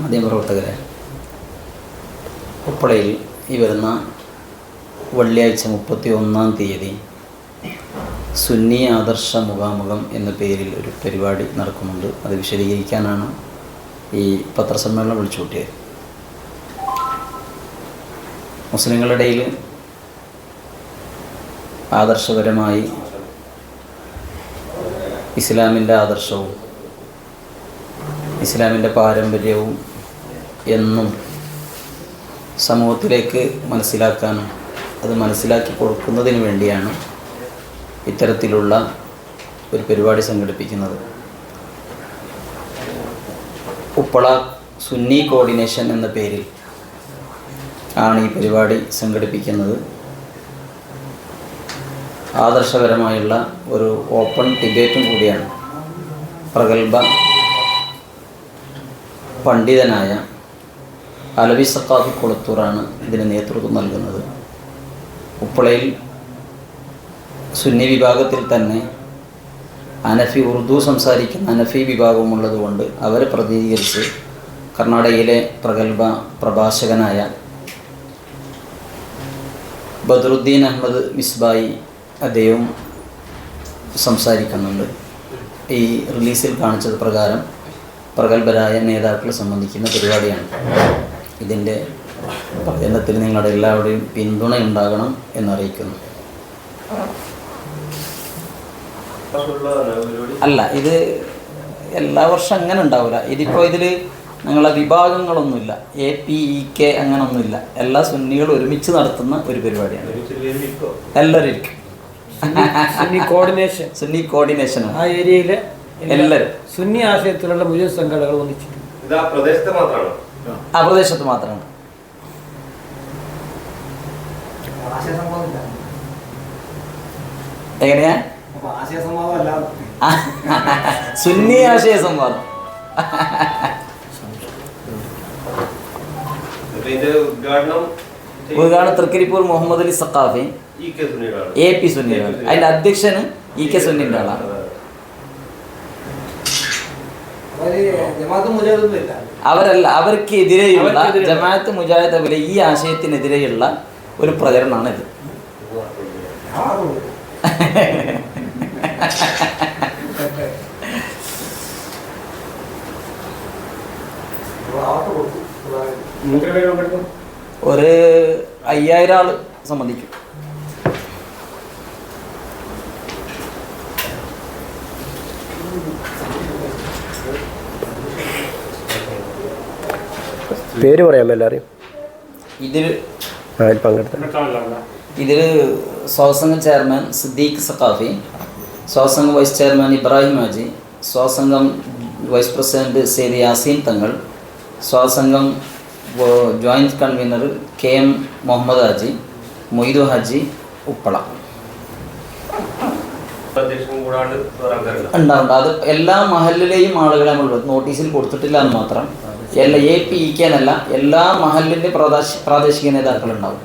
മാധ്യമപ്രവർത്തകരെ. ഉപ്പളയിൽ ഈ വരുന്ന വെള്ളിയാഴ്ച മുപ്പത്തി ഒന്നാം തീയതി സുന്നി ആദർശ മുഖാമുഖം എന്ന പേരിൽ ഒരു പരിപാടി നടക്കുന്നുണ്ട്. അത് വിശദീകരിക്കാനാണ് ഈ പത്രസമ്മേളനം വിളിച്ചു കൂട്ടിയത് മുസ്ലിങ്ങളുടെ ഇടയിൽ ആദർശപരമായി ഇസ്ലാമിന്റെ ആദർശവും ഇസ്ലാമിന്റെ പാരമ്പര്യവും എന്നും സമൂഹത്തിലേക്ക് മനസ്സിലാക്കാനും അത് മനസ്സിലാക്കി കൊടുക്കുന്നതിന് വേണ്ടിയാണ് ഇത്തരത്തിലുള്ള ഒരു പരിപാടി സംഘടിപ്പിക്കുന്നത്. ഉപ്പള സുന്നി കോർഡിനേഷൻ എന്ന പേരിൽ ആണ് ഈ പരിപാടി സംഘടിപ്പിക്കുന്നത്. ആദർശപരമായുള്ള ഒരു ഓപ്പൺ ഡിബേറ്റും കൂടിയാണ് പ്രഗത്ഭ പണ്ഡിതനായ അലവി സക്കാഫ് കൊളത്തൂറാണ് ഇതിന് നേതൃത്വം നൽകുന്നത്. ഉപ്പളയിൽ സുന്നി വിഭാഗത്തിൽ തന്നെ അനഫി ഉറുദു സംസാരിക്കുന്ന അനഫി വിഭാഗമുള്ളതുകൊണ്ട് അവരെ പ്രതിനിധീകരിച്ച് കർണാടകയിലെ പ്രഗത്ഭ പ്രഭാഷകനായ ബദറുദ്ദീൻ അഹമ്മദ് മിസ്ബായി അദ്ദേഹം സംസാരിക്കുന്നുണ്ട്. ഈ റിലീസിൽ കാണിച്ചത് പ്രകാരം പ്രഗത്ഭരായ നേതാക്കളെ സംബന്ധിക്കുന്ന പരിപാടിയാണ്. ഇതിന്റെ പ്രചരണത്തിൽ നിങ്ങളുടെ എല്ലാവരുടെയും പിന്തുണ ഉണ്ടാകണം എന്നറിയിക്കുന്നു. അല്ല ഇത് എല്ലാ വർഷം അങ്ങനെ ഉണ്ടാവില്ല. ഇതിപ്പോൾ ഇതിൽ നിങ്ങളെ വിഭാഗങ്ങളൊന്നുമില്ല. എ പി ഇ കെ അങ്ങനൊന്നുമില്ല. എല്ലാ സുന്നികളും ഒരുമിച്ച് നടത്തുന്ന ഒരു പരിപാടിയാണ്. എല്ലാവരും ഇരിക്കും സുന്നി കോർഡിനേഷൻ സുന്നി കോർഡിനേഷൻ ആ ഏരിയയിലെ എല്ലാവരും. സുന്നി ആശയത്തിലുള്ള മുഴുവൻ സംഘടനകൾ ഒന്നിച്ചിട്ടുണ്ട്. ഇത് ആ പ്രദേശത്ത് മാത്രമാണോ? ആ പ്രദേശത്ത് മാത്രമാണ്. എങ്ങനെയാ? സുന്നി ആശയ സംവാദം. ഉദ്ഘാടനം ഉദ്ഘാടനം തൃക്കരിപ്പൂർ മുഹമ്മദ് അലി സക്കാഫി എ പി സുന്നിയാണ് അതിന്റെ അധ്യക്ഷന് ഇ കെ സുന്നിന്റെ ആളാണ്. അവരല്ല അവർക്കെതിരെയുള്ള എതിരെയുള്ള ജമാഅത്ത് മുജാഹിദ് പോലെ ഈ ആശയത്തിനെതിരെയുള്ള ഒരു പ്രചരണമാണ് ഇത് ഒരു അയ്യായിരം ആൾ സംബന്ധിക്കും. പേര് പറയാമോ എല്ലാവരെയും ഇതിൽ അതിൽ പങ്കെടുത്ത. ഇതിൽ Swasangham chairman Siddique Saqafi Swasangham vice chairman Ibrahim Haji Swasangham vice president Syed Yaseen Thangal Swasangham joint joint convener K M Muhammad Haji Moidu Haji Uppala. ഉണ്ടാവുണ്ട് അത് എല്ലാ മഹലിലെയും ആളുകളെ നമ്മൾ നോട്ടീസിൽ കൊടുത്തിട്ടില്ല എന്ന് മാത്രം. എല്ലാ എ പി ഇ കെ എന്നല്ല എല്ലാ മഹലിന്റെ പ്രാദേശിക നേതാക്കളുണ്ടാവും.